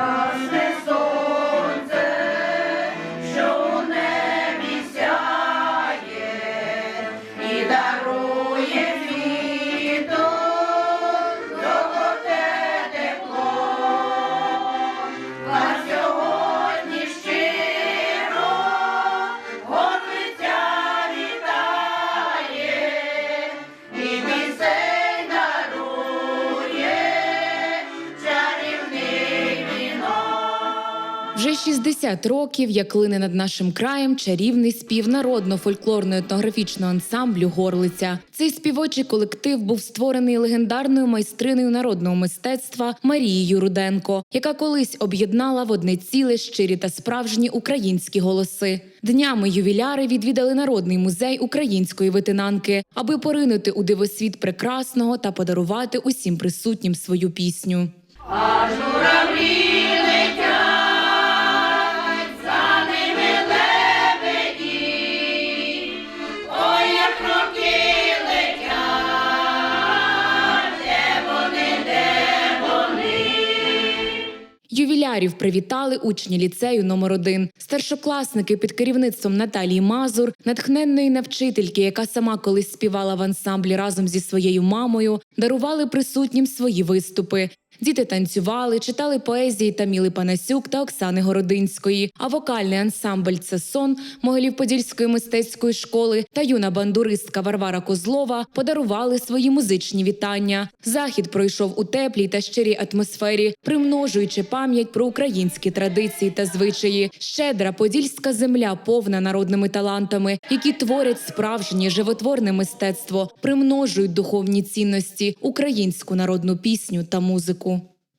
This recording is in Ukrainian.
Amen. Вже 60 років, як лине над нашим краєм чарівний спів народно-фольклорно етнографічного ансамблю Горлиця. Цей співочий колектив був створений легендарною майстриною народного мистецтва Марією Руденко, яка колись об'єднала в одне ціле щирі та справжні українські голоси. Днями ювіляри відвідали народний музей української витинанки, аби поринути у дивосвіт прекрасного та подарувати усім присутнім свою пісню. Ювілярів привітали учні ліцею номер 1 старшокласники під керівництвом Наталії Мазур, натхненної навчительки, яка сама колись співала в ансамблі разом зі своєю мамою, дарували присутнім свої виступи. Діти танцювали, читали поезії Таміли Панасюк та Оксани Городинської. А вокальний ансамбль це сон Могилів-Подільської мистецької школи та юна бандуристка Варвара Козлова подарували свої музичні вітання. Захід пройшов у теплій та щирій атмосфері, примножуючи пам'ять про українські традиції та звичаї. Щедра подільська земля повна народними талантами, які творять справжнє животворне мистецтво, примножують духовні цінності, українську народну пісню та музику.